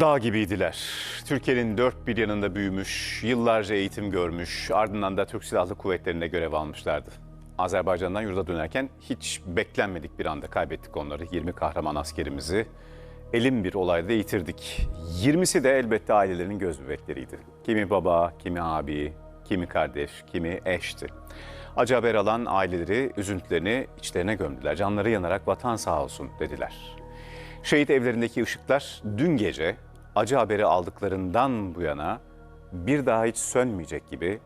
Dağ gibiydiler. Türkiye'nin dört bir yanında büyümüş, yıllarca eğitim görmüş, ardından da Türk Silahlı Kuvvetleri'nde görev almışlardı. Azerbaycan'dan yurda dönerken hiç beklenmedik bir anda kaybettik onları. 20 kahraman askerimizi elim bir olayda yitirdik. 20'si de elbette ailelerinin göz bebekleriydi. Kimi baba, kimi abi, kimi kardeş, kimi eşti. Acı haber alan aileleri üzüntülerini içlerine gömdüler. Canları yanarak vatan sağ olsun dediler. Şehit evlerindeki ışıklar dün gece acı haberi aldıklarından bu yana bir daha hiç sönmeyecek gibi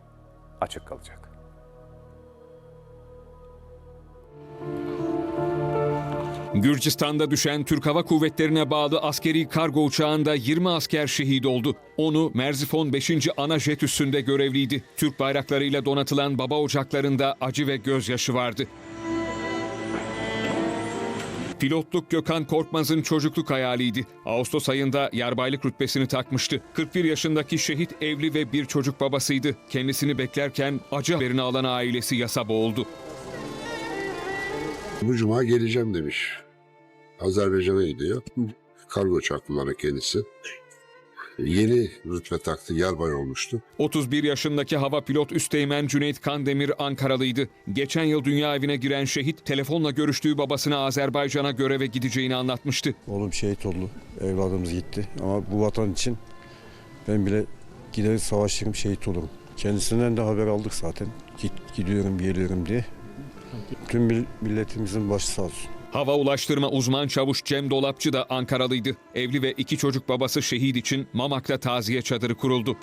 açık kalacak. Gürcistan'da düşen Türk Hava Kuvvetleri'ne bağlı askeri kargo uçağında 20 asker şehit oldu. Onu Merzifon 5. ana jet üssünde görevliydi. Türk bayraklarıyla donatılan baba ocaklarında acı ve gözyaşı vardı. Pilotluk Gökhan Korkmaz'ın çocukluk hayaliydi. Ağustos ayında yarbaylık rütbesini takmıştı. 41 yaşındaki şehit evli ve bir çocuk babasıydı. Kendisini beklerken acı haberini alan ailesi yasa boğuldu. Bu cuma geleceğim demiş. Azerbaycan'a gidiyor. Kargo kullanan kendisi. Yeni rütbe taktı, yarbay olmuştu. 31 yaşındaki hava pilot Üsteğmen Cüneyt Kandemir Ankaralıydı. Geçen yıl dünya evine giren şehit telefonla görüştüğü babasına Azerbaycan'a göreve gideceğini anlatmıştı. Oğlum şehit oldu. Evladımız gitti. Ama bu vatan için ben bile gider savaşırım şehit olurum. Kendisinden de haber aldık zaten. Git, gidiyorum geliyorum diye. Tüm mil- milletimizin başı sağ olsun. Hava ulaştırma uzman çavuş Cem Dolapçı da Ankaralıydı. Evli ve iki çocuk babası şehit için Mamak'ta taziye çadırı kuruldu.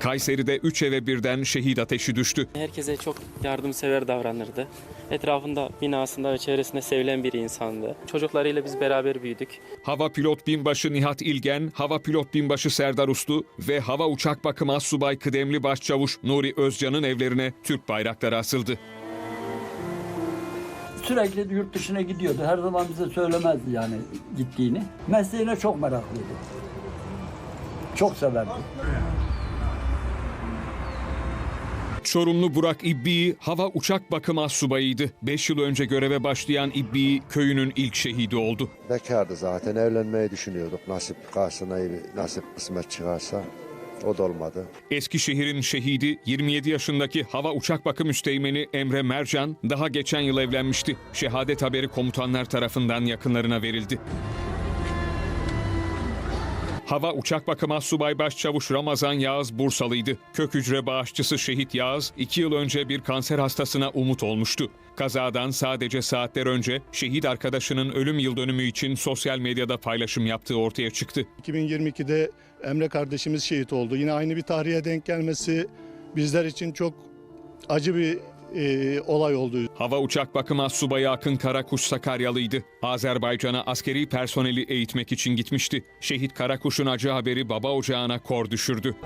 Kayseri'de üç eve birden şehit ateşi düştü. Herkese çok yardımsever davranırdı. Etrafında, binasında ve çevresinde sevilen bir insandı. Çocuklarıyla biz beraber büyüdük. Hava pilot binbaşı Nihat İlgen, hava pilot binbaşı Serdar Uslu ve hava uçak bakım assubay kıdemli başçavuş Nuri Özcan'ın evlerine Türk bayrakları asıldı. Sürekli yurt dışına gidiyordu. Her zaman bize söylemezdi yani gittiğini. Mesleğine çok meraklıydı. Çok severdi. Çorumlu Burak İbbi hava uçak bakım assubayıydı. 5 yıl önce göreve başlayan İbbi köyünün ilk şehidi oldu. Bekardı zaten evlenmeyi düşünüyorduk. Nasip karşısına nasip kısmet çıkarsa o da olmadı. Eskişehir'in şehidi 27 yaşındaki hava uçak bakım üsteğmeni Emre Mercan daha geçen yıl evlenmişti. Şehadet haberi komutanlar tarafından yakınlarına verildi. Hava uçak bakım assubay başçavuş Ramazan Yağız Bursalıydı. Kök hücre bağışçısı şehit Yağız 2 yıl önce bir kanser hastasına umut olmuştu. Kazadan sadece saatler önce şehit arkadaşının ölüm yıl dönümü için sosyal medyada paylaşım yaptığı ortaya çıktı. 2022'de Emre kardeşimiz şehit oldu. Yine aynı bir tarihe denk gelmesi bizler için çok acı bir e, olay oldu. Hava uçak bakım assubayı Akın Karakuş Sakaryalıydı. Azerbaycan'a askeri personeli eğitmek için gitmişti. Şehit Karakuş'un acı haberi baba ocağına kor düşürdü.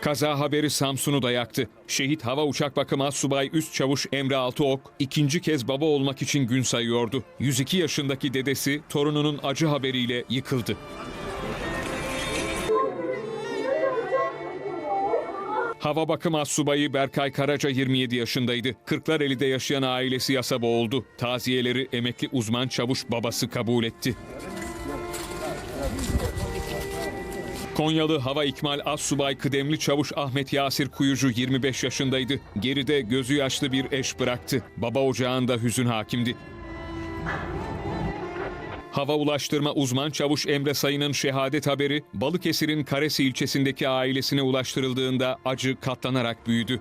Kaza haberi Samsun'u da yaktı. Şehit hava uçak bakım assubay üst çavuş Emre Altıok ikinci kez baba olmak için gün sayıyordu. 102 yaşındaki dedesi torununun acı haberiyle yıkıldı. Hava bakım assubayı Berkay Karaca 27 yaşındaydı. Kırklareli'de yaşayan ailesi yasa boğuldu. Taziyeleri emekli uzman çavuş babası kabul etti. Konyalı Hava İkmal Assubay Kıdemli Çavuş Ahmet Yasir Kuyucu 25 yaşındaydı. Geride gözü yaşlı bir eş bıraktı. Baba ocağında hüzün hakimdi. Hava Ulaştırma uzman çavuş Emre Sayın'ın şehadet haberi Balıkesir'in Karesi ilçesindeki ailesine ulaştırıldığında acı katlanarak büyüdü.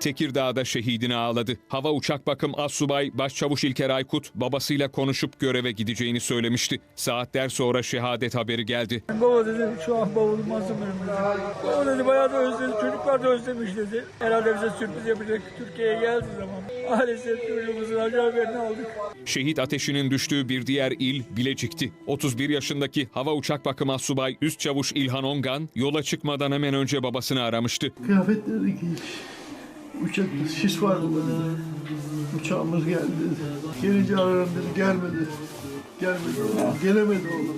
Tekirdağ'da şehidini ağladı. Hava uçak bakım assubay Başçavuş İlker Aykut babasıyla konuşup göreve gideceğini söylemişti. Saatler sonra şehadet haberi geldi. Baba dedi şu an bavulum nasıl benim dedi. Baba dedi bayağı da özledi. Çocuklar da özlemiş dedi. Herhalde bize sürpriz yapacak. Türkiye'ye geldiği zaman. Maalesef çocuğumuzun acı haberini aldık. Şehit ateşinin düştüğü bir diğer il Bilecik'ti. 31 yaşındaki hava uçak bakım assubay üst çavuş İlhan Ongan yola çıkmadan hemen önce babasını aramıştı. Kıyafetleri giymiş. Uçak sis vardı dedi. Uçağımız geldi. Gelince ararım dedi. Gelmedi. Gelmedi oğlum. Gelemedi oğlum.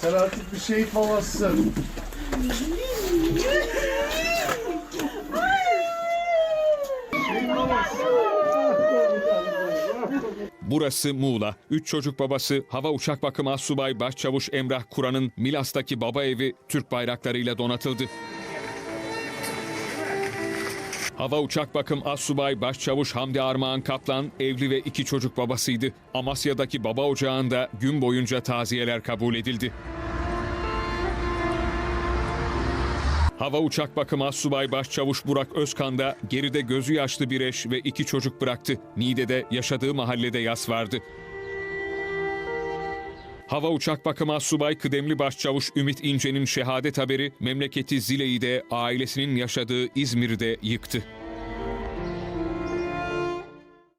Sen artık bir şehit babasısın. Burası Muğla. Üç çocuk babası Hava Uçak Bakımı Assubay Başçavuş Emrah Kur'an'ın Milas'taki baba evi Türk bayraklarıyla donatıldı. Hava Uçak Bakım Assubay Başçavuş Hamdi Armağan Kaplan evli ve iki çocuk babasıydı. Amasya'daki baba ocağında gün boyunca taziyeler kabul edildi. Hava Uçak Bakımı Assubay Başçavuş Burak Özkan da geride gözü yaşlı bir eş ve iki çocuk bıraktı. Niğde'de yaşadığı mahallede yas vardı. Hava Uçak Bakımı Assubay Kıdemli Başçavuş Ümit İnce'nin şehadet haberi memleketi Zile'yi de ailesinin yaşadığı İzmir'de yıktı.